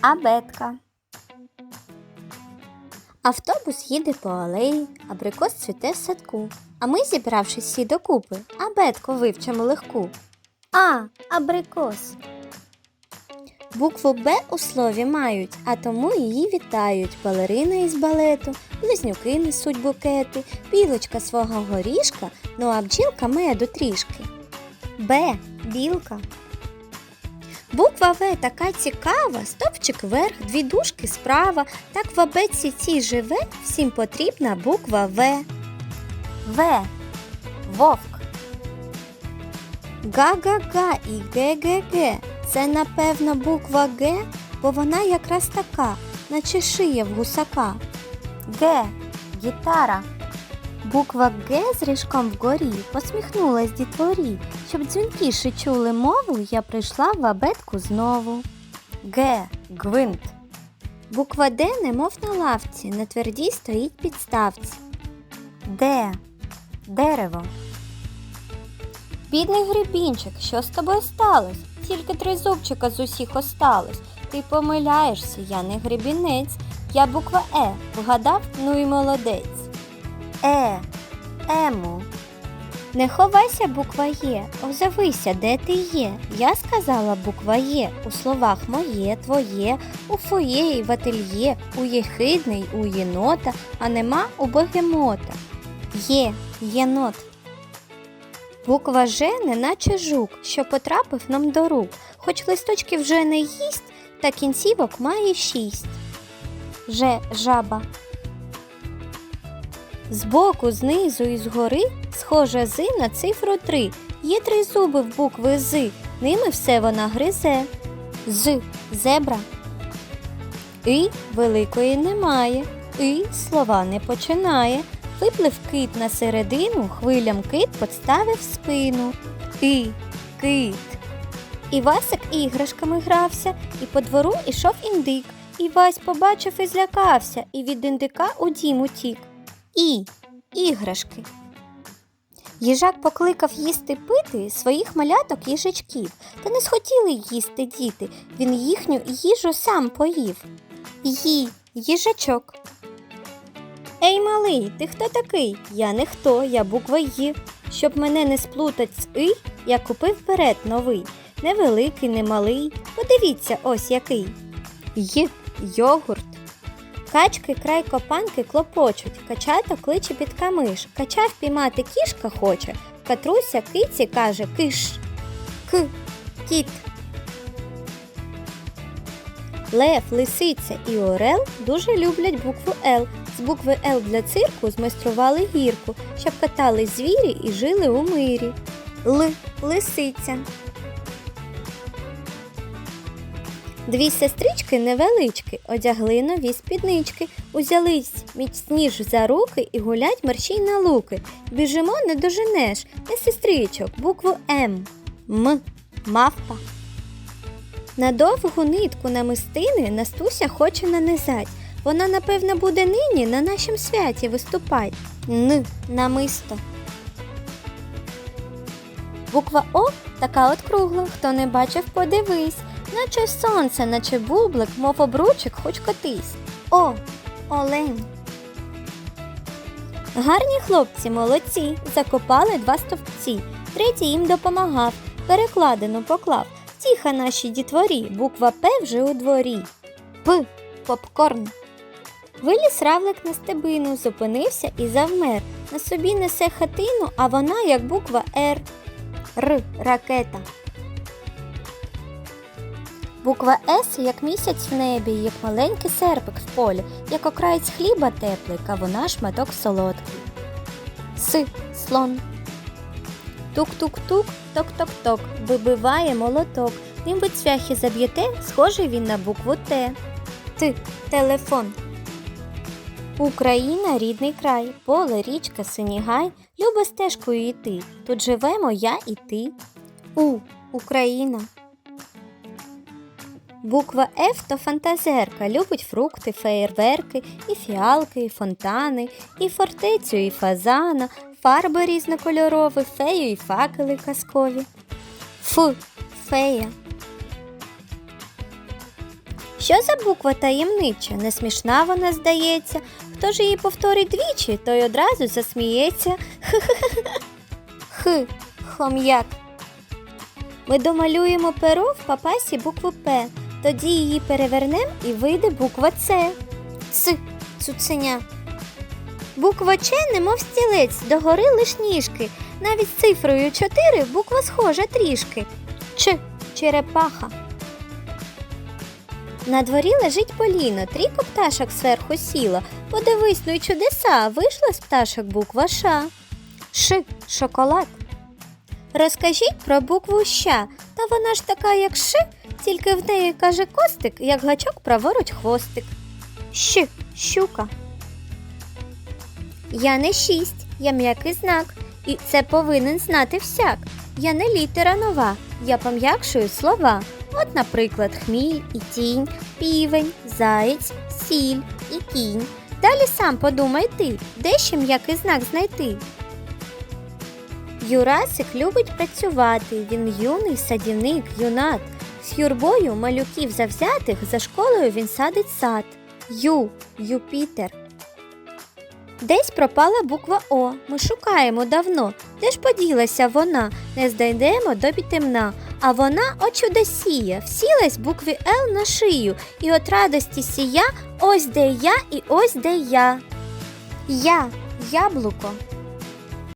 Абетка. Автобус їде по алеї, абрикос цвіте в садку. А ми, зібравшись всі докупи, абетку вивчимо легку. А. Абрикос. Букву Б у слові мають, а тому її вітають балерина із балету, близнюки несуть букети, білочка свого горішка, ну а бджілка меду трішки. Б. Білка. Буква В така цікава, стовпчик вверх, дві дужки справа. Так в абетці цій живе, всім потрібна буква В. В. Вовк. Га-га-га і ге-ге-ге. Це, напевно, буква Г, бо вона якраз така, наче шия в гусака. Г. Гітара. Буква Г з ріжком вгорі посміхнулась дітворі. Щоб дзвінкіше чули мову, я прийшла в абетку знову. Г. Гвинт. Буква Д немов на лавці, на твердій стоїть підставці. Д. Дерево. Бідний грибінчик, що з тобою сталося? Тільки три зубчика з усіх осталось. Ти помиляєшся, я не грибінець. Я буква Е. Вгадав? Ну і молодець. Е. Ему. Не ховайся, буква Є, озовися, де ти є. Я сказала буква Є у словах моє, твоє, у фоє і в ательє, у єхидний, у єнота, а нема у бегемота. Є, єнот. Буква Ж неначе жук, що потрапив нам до рук. Хоч листочки вже не їсть, та кінцівок має шість. Ж жаба. Збоку, знизу і згори схожа з на цифру 3. Є три зуби в букви З, ними все вона гризе. З зебра. І великої немає. І слова не починає. Виплив кит на середину, хвилям кит подставив спину. І кит. І Васик іграшками грався, і по двору ішов індик. І Вась побачив і злякався, і від індика у дім утік. І іграшки. Їжак покликав їсти пити своїх маляток їжачків, та не схотіли їсти діти. Він їхню їжу сам поїв. Ї, їжачок. Ей, малий, ти хто такий? Я не хто, я буква Й. Щоб мене не сплутать з И, я купив берет новий. Не великий, не малий. Подивіться, ось який. Й йогурт. Качки край копанки клопочуть, качато кличе під камиш. Кача впіймати кішка хоче, катруся киці каже киш. К. Кіт. Лев, лисиця і орел дуже люблять букву Л. З букви Л для цирку змайстрували гірку, щоб катали звірі і жили у мирі. Л. Лисиця. Дві сестрички невеличкі, одягли нові спіднички, узялись міцніш за руки і гулять мерщій на луки. Біжимо не доженеш, не сестричок, букву М. М. Мавпа. На довгу нитку намистини Настуся хоче нанизать. Вона, напевно, буде нині на нашім святі виступать. Н. Намисто. Буква О така от кругла. Хто не бачив, подивись. Наче сонце, наче бублик, мов обручик, хоч котись. О, олень. Гарні хлопці, молодці, закопали два стовпці. Третій їм допомагав, перекладину поклав. Тіха наші дітворі, буква П вже у дворі. П. Попкорн. Виліз равлик на стебину, зупинився і завмер. На собі несе хатину, а вона як буква Р. Р. Ракета. Буква С як місяць в небі, як маленький серпик в полі, як окраєць хліба теплий, кавуна шматок солодкий. С. Слон. Тук-тук-тук, ток-ток-ток, вибиває молоток. Ним ви цвяхи заб'єте, схожий він на букву Т. Т. Телефон. Україна рідний край, поле, річка, синій гай, любо стежкою йти. Тут живемо я і ти. У. Україна. Буква Ф то фантазерка, любить фрукти, феєрверки, і фіалки, і фонтани, і фортецю, і фазана, фарби різнокольорові, фею і факели казкові. Ф. Фея. Що за буква таємнича? Не смішна вона здається. Хто ж її повторить двічі, той одразу засміється. Х. Хом'як. Ми домалюємо перо в папасі букву П. Тоді її перевернемо і вийде буква С. Ц. Цуценя. Буква Ч, немов стілець, догори лиш ніжки. Навіть з цифрою 4 буква схожа трішки. Ч. Черепаха. На дворі лежить поліно, трійко пташок зверху сіло. Подивись, ну й чудеса, вийшла з пташок буква Ш. Ш. Шоколад. Розкажіть про букву Щ. Та вона ж така, як Ш, тільки в неї каже костик, як гачок праворуч хвостик. Щ. Щука. Я не шість, я м'який знак, і це повинен знати всяк. Я не літера нова, я пом'якшую слова. От, наприклад, хміль і тінь, півень, заєць, сіль і кінь. Далі сам подумай ти, де ще м'який знак знайти. Юрасик любить працювати, він юний садівник, юнат. З юрбою малюків завзятих за школою він садить сад. Ю, Юпітер. Десь пропала буква О. Ми шукаємо давно. Де ж поділася вона? Не знайдемо до темна. А вона о чудосія, всілась букві Л на шию, і от радості сія, ось де я і ось де я. Я яблуко.